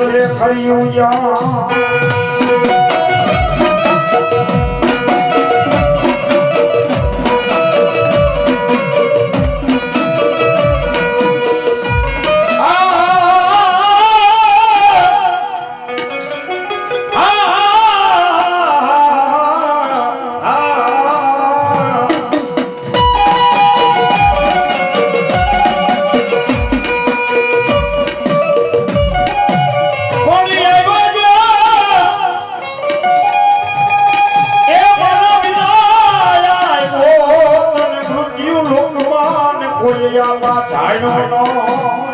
हरिओ जा Sai no no.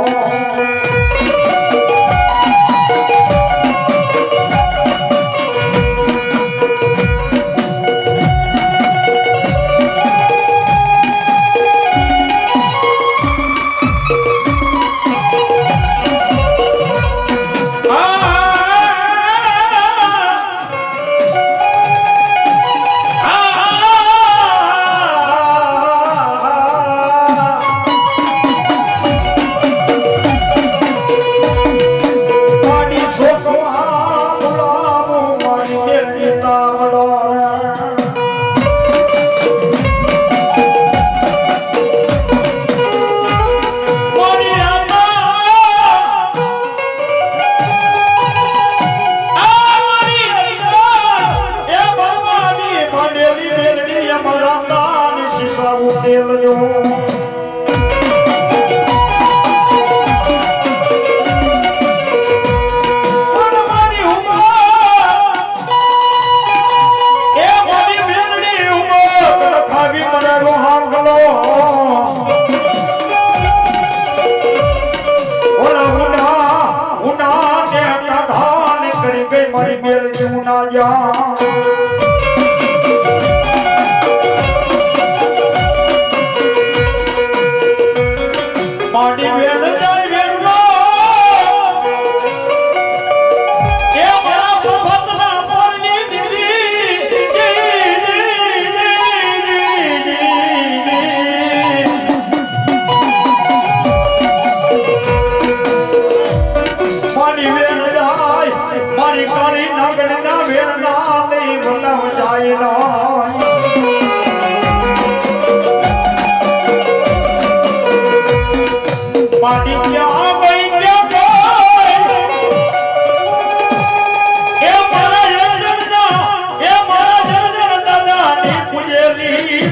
મેલ હું ના જા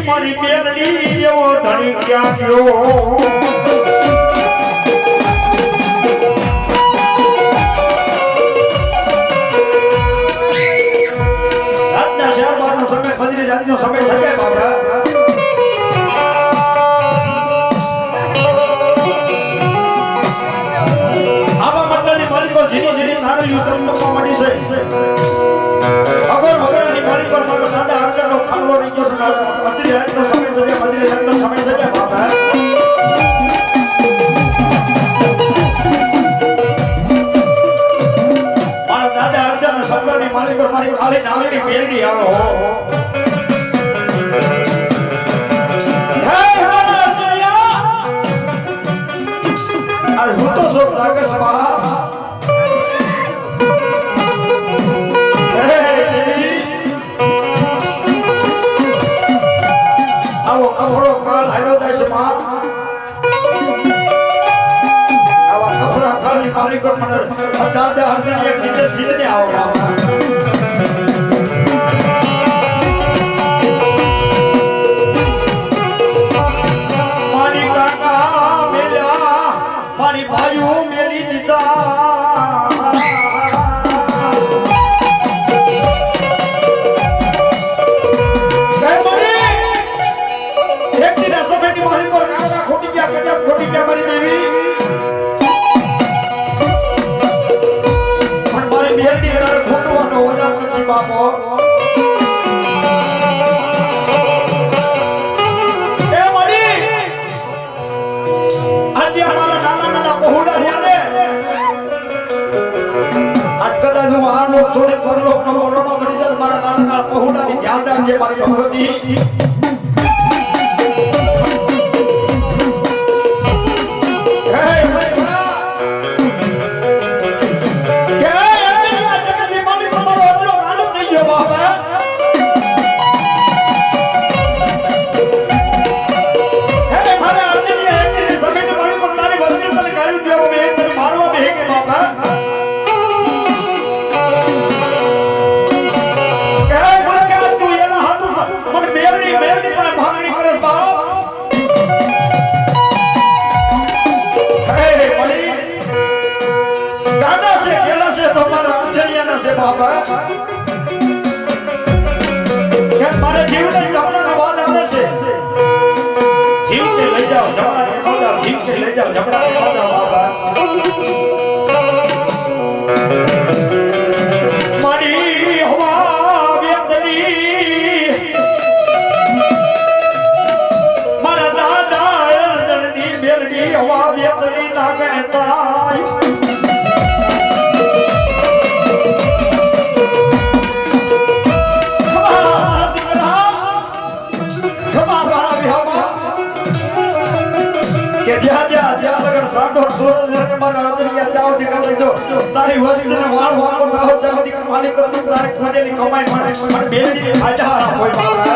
મારી બેનડી એવો ધણી ક્યાં ગયો જાતનો સમય થશે બાબરા આવા મંડળની માલિકો જીનો જીની નારળીઓ તમને મળી છે. ગયો છે મંદિર સમય સમય બાપા મારા દાદા અર્જન સર્વની માલિકો મારી કાળી નાવડી મેરડી આવો હે તો શું લાગે છે બાપ માલિકો મને દાદા અર્જન એક બાપા હું આ લોક છોડે પરલોક નો કોરોનો મળી જાય મારા નાના ધ્યાન રાખજે મારી ભગવતી હે? ગાડા છે ગેલા છે તો મારા છે બાબા મારે જીવને જમણાનો વાદ આવે છે? જીવને લઈ જાઓ, જમણાને વાદા જીવને લઈ જાઓ, જમણાને વાદા બાબા મારી દાદા અર્જણની મેલડી હવા વેદની માલિક તું તારી ખોજેલી કમાઈ મળે પણ બેલડી ફાયદા હારા હોય બાબા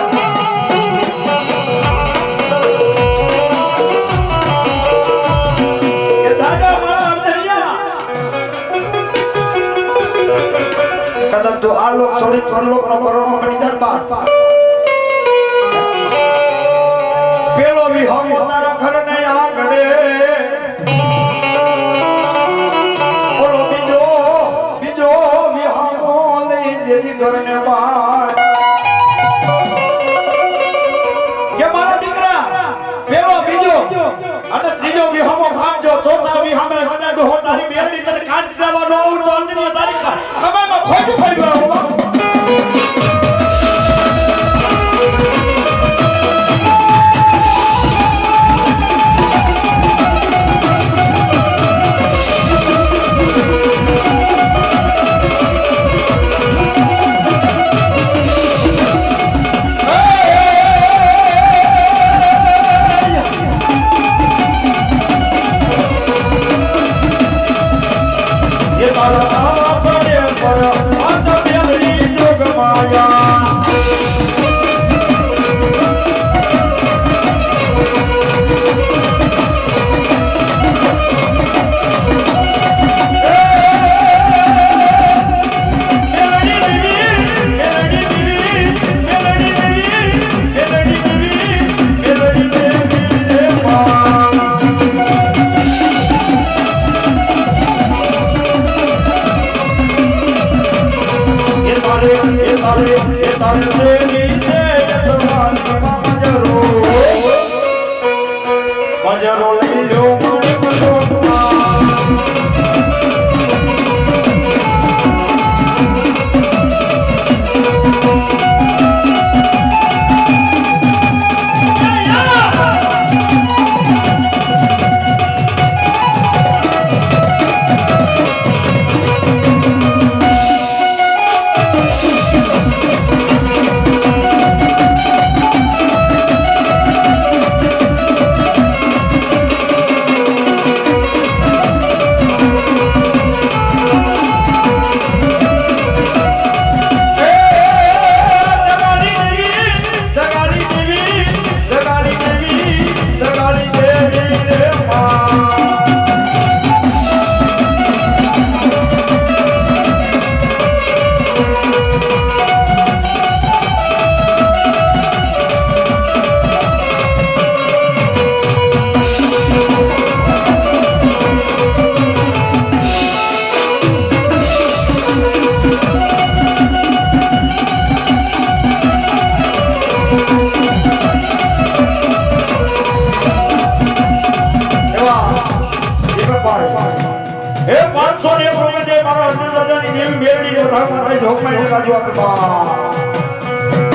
કે મારા કદાચ આ લોક છોડી પરલોક નો પરણો બની જાય કે મારા દીકરા પેલો બીજો અને ત્રીજો વિહમો ભાંજો ચોથા વિહમે કદાચ હો. તારી બેરડી તને કાંતિ દેવાનો આવું તો અંજની તારી કમાઈમાં ખોટું પડી ગયું. સોને પ્રભુ દે મારા હૃદય દાદાની દેવી મેરડી બધા મારા જોગમાં લગાજો આપણે બા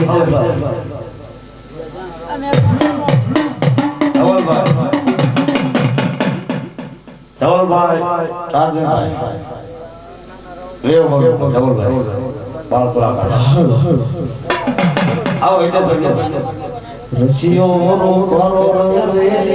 હિતેશભાઈ ધવલભાઈ. ધવલભાઈ. ચારજનભાઈ રેવ મગર ધવલભાઈ. બાળપુરા કાઢા આવો હિતેશભાઈ રસિયો મોરો કરો રે